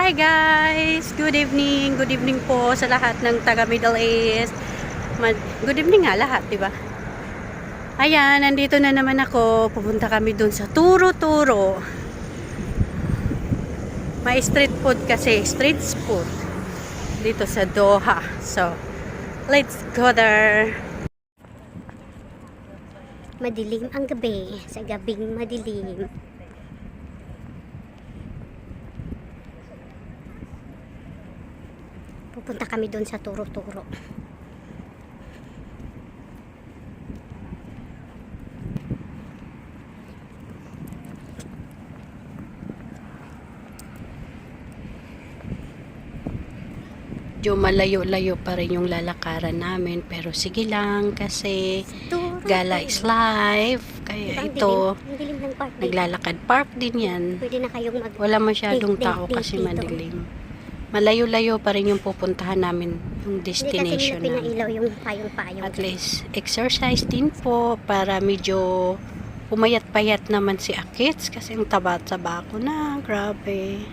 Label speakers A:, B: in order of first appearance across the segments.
A: Hi guys! Good evening! Good evening po sa lahat ng taga Middle East. Good evening nga lahat, di ba? Ayan, nandito na naman ako. Pupunta kami dun sa Turo-Turo. May street food kasi. Street food. Dito sa Doha. So, let's go there.
B: Madilim ang gabi, sa gabing madilim. Pupunta kami doon sa Turo-Turo.
A: Medyo malayo-layo pa rin yung lalakaran namin. Pero sige lang kasi
B: Turo.
A: gala is live. Kaya
B: Ang
A: ito,
B: dilim, ang dilim ng park.
A: naglalakad park din yan.
B: Pwede na kayong mag...
A: Wala masyadong
B: Date, date,
A: tao
B: date
A: kasi
B: dito.
A: madilim. Malayo-layo pa rin yung pupuntahan namin, yung
B: Hindi kasi
A: destination
B: nila
A: namin.
B: pinailaw yung payong-payong.
A: At least, exercise din po para medyo pumayat-payat naman si Akits kasi ang taba-taba ko na. Grabe.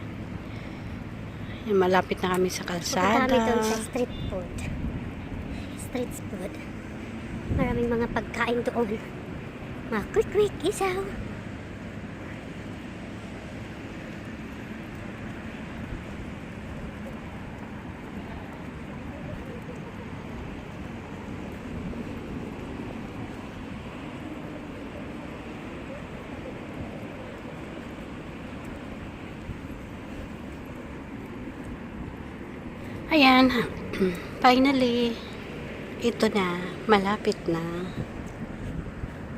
A: Yan, malapit na kami sa
B: Pupunta kami doon sa
A: kalsada.
B: street food. Street food. Maraming mga pagkain doon. Mga quick-quick, isaw.
A: Ayan. Finally, ito na. Malapit na.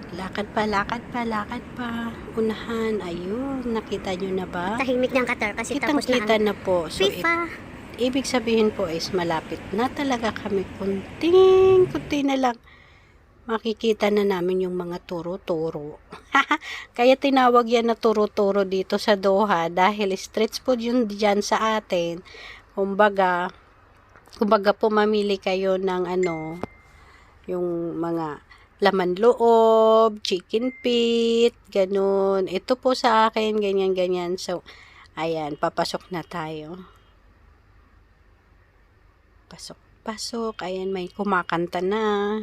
A: Lakad pa, lakad pa, lakad pa. Unahan. Ayun. Nakita nyo na ba?
B: Tahimik ng Qatar kasi tapos na
A: Kitang-kita
B: ang
A: na po. So, it- ibig sabihin po is malapit na talaga kami. Kunting, kunti na lang. Makikita na namin yung mga turo-turo. Kaya tinawag yan na turo-turo dito sa Doha dahil street food yun dyan sa atin. Kumbaga, kumbaga po mamili kayo ng ano, yung mga laman loob, chicken feet, ganun. Ito po sa akin, ganyan, ganyan. So, ayan, papasok na tayo. Pasok, pasok. Ayan, may kumakanta na.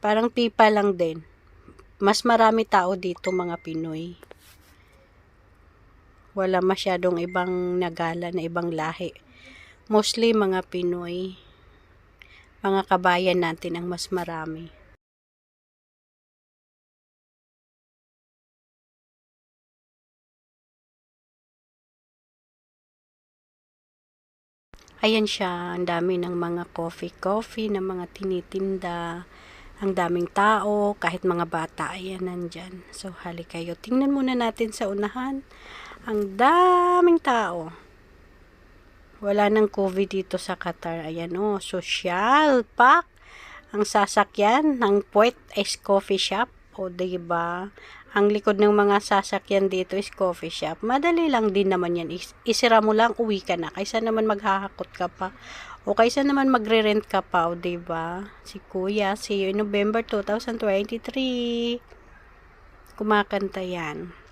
A: Parang pipa lang din. Mas marami tao dito, mga Pinoy. Wala masyadong ibang nagala na ibang lahi. Mostly mga Pinoy. Mga kabayan natin ang mas marami. Ayan siya, ang dami ng mga coffee-coffee, ng mga tinitinda, ang daming tao, kahit mga bata, ayan nandyan. So, hali kayo. Tingnan muna natin sa unahan. Ang daming tao. Wala nang COVID dito sa Qatar. Ayan o, social pack. Ang sasakyan ng Puet is coffee shop. O, diba? Ang likod ng mga sasakyan dito is coffee shop. Madali lang din naman yan. Is- isira mo lang, uwi ka na. Kaysa naman maghahakot ka pa. O kaysa naman magre-rent ka pa, o diba? Si Kuya, see you in November 2023. Kumakanta yan.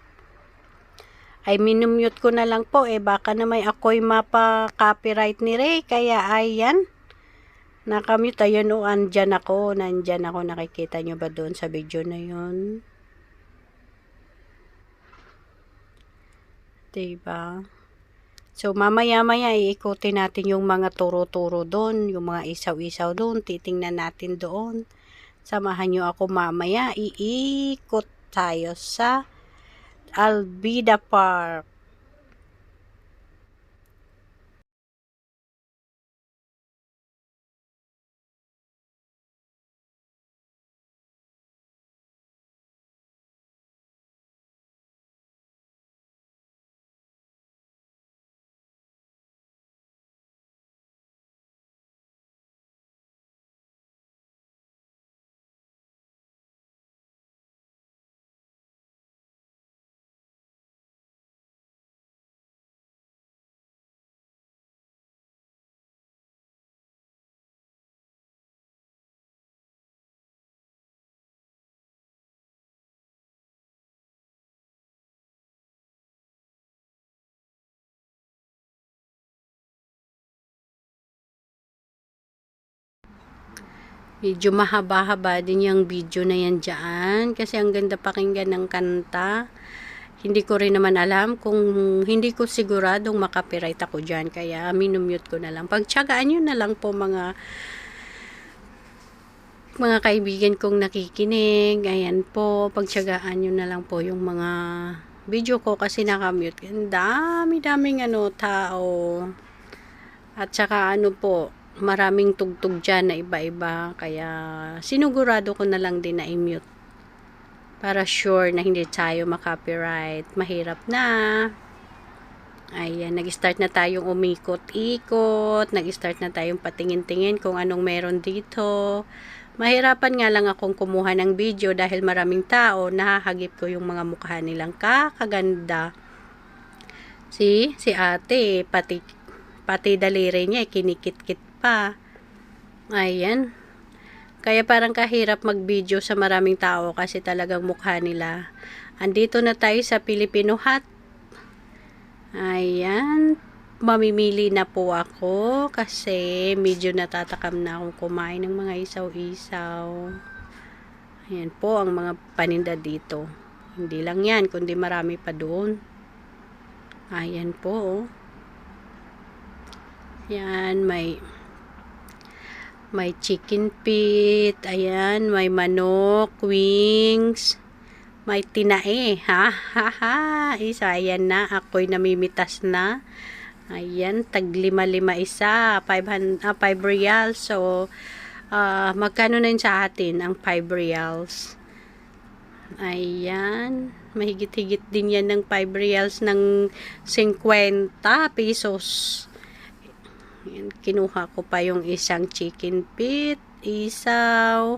A: Ay, minumute ko na lang po. Eh, baka na may ako'y mapa-copyright ni Ray. Kaya, ayan. Nakamute. Ayun, o, andyan ako. Nandyan ako. Nakikita nyo ba doon sa video na yun? Diba? So, mamaya-maya, iikutin natin yung mga turo-turo doon, yung mga isaw-isaw doon, titingnan natin doon. Samahan nyo ako mamaya, iikot tayo sa Albida Park. Medyo mahaba-haba din yung video na yan dyan. Kasi ang ganda pakinggan ng kanta. Hindi ko rin naman alam kung hindi ko siguradong makapiright ako dyan. Kaya minumute ko na lang. Pagtsagaan nyo na lang po mga mga kaibigan kong nakikinig. Ayan po. Pagtsagaan nyo na lang po yung mga video ko kasi nakamute. Ang dami-daming ano, tao. At saka ano po, maraming tugtog dyan na iba-iba. Kaya sinugurado ko na lang din na i-mute. Para sure na hindi tayo makopyright. Mahirap na. Ayan, nag-start na tayong umikot-ikot. Nag-start na tayong patingin-tingin kung anong meron dito. Mahirapan nga lang akong kumuha ng video dahil maraming tao. Nahahagip ko yung mga mukha nilang kakaganda. Si, si ate, pati, pati daliri niya, kinikit-kit pa. Ayan. Kaya parang kahirap mag-video sa maraming tao kasi talagang mukha nila. Andito na tayo sa Filipino Hut. Ayan. Mamimili na po ako kasi medyo natatakam na akong kumain ng mga isaw-isaw. Ayan po ang mga paninda dito. Hindi lang yan, kundi marami pa doon. Ayan po. oh. Yan, may may chicken pit, ayan, may manok, wings, may tinae, ha, ha, ha, isa, ayan na, ako'y namimitas na, ayan, tag lima-lima isa, 500, ah, 5 reals, so, ah, magkano na yun sa atin, ang 5 reals, ayan, mahigit-higit din yan ng 5 reals ng 50 pesos, Ayan, kinuha ko pa yung isang chicken pit, isaw.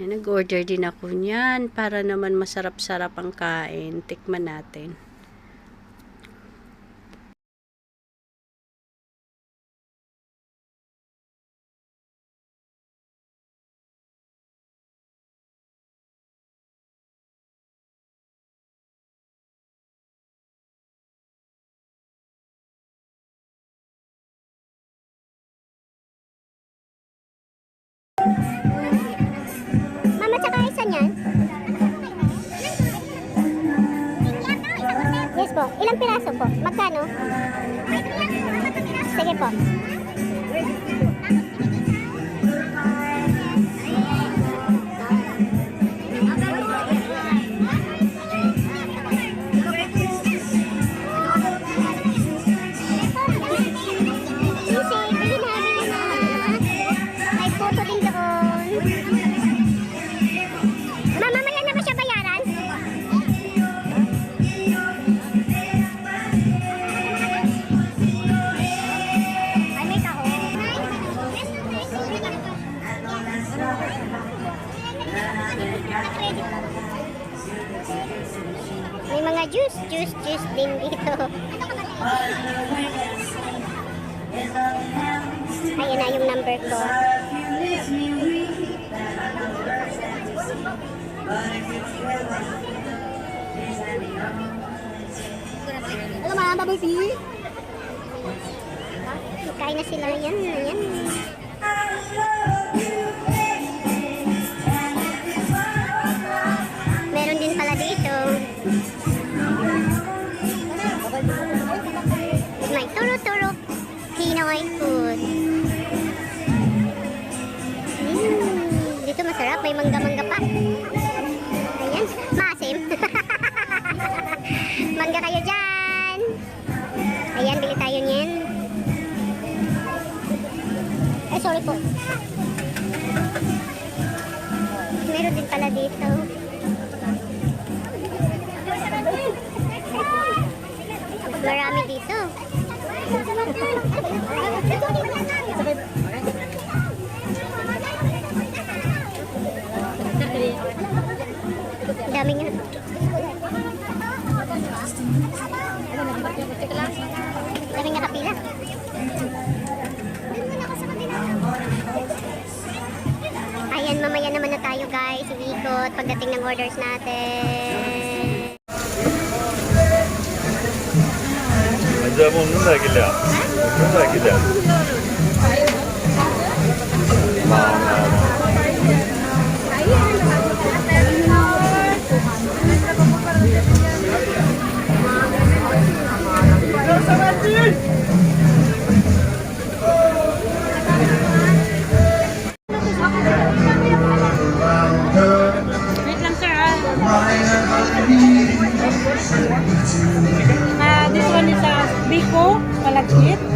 A: Ayan, nag-order din ako niyan para naman masarap-sarap ang kain. Tikman natin.
B: Po. Ilang piraso po? Magkano? Sige po. Din dito. Ayun na yung number ko. Alam mo, baboy pi. Kain na sila. Yan, yan. Pinoy food. Mm, dito masarap. May mangga-mangga pa. Ayan. Masim. mangga kayo dyan. Ayan, bili tayo niyan. Eh, sorry po. Meron din pala dito. Marami dito. Dami nga. Dami nga kapila. Ayan, mamaya naman na tayo guys. Iikot pagdating ng orders natin.
A: ഇതാകുമ്പോൾ ഒന്നും ഉണ്ടാക്കില്ല. ഒന്നും ഉണ്ടാക്കില്ല.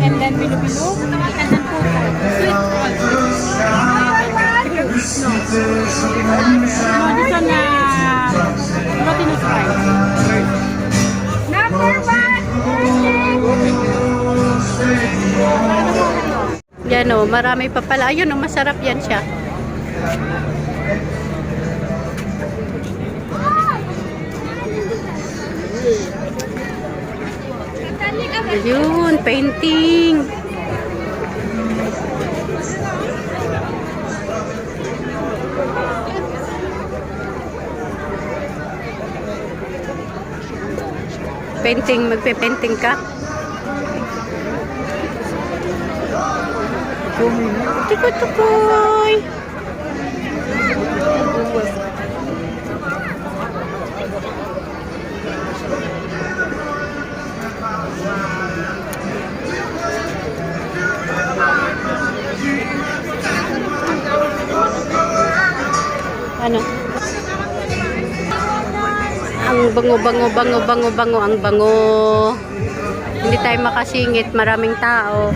A: And then bilo-bilo, and then puto. Sweet. No. This one na glutinous rice. Number Yan o, marami pa pala. Ayun o, masarap yan siya. Ayun, painting. Painting, magpe-painting ka? Tukoy-tukoy! Ano? Ang bango, bango, bango, bango, bango, ang bango. Hindi tayo makasingit, maraming tao.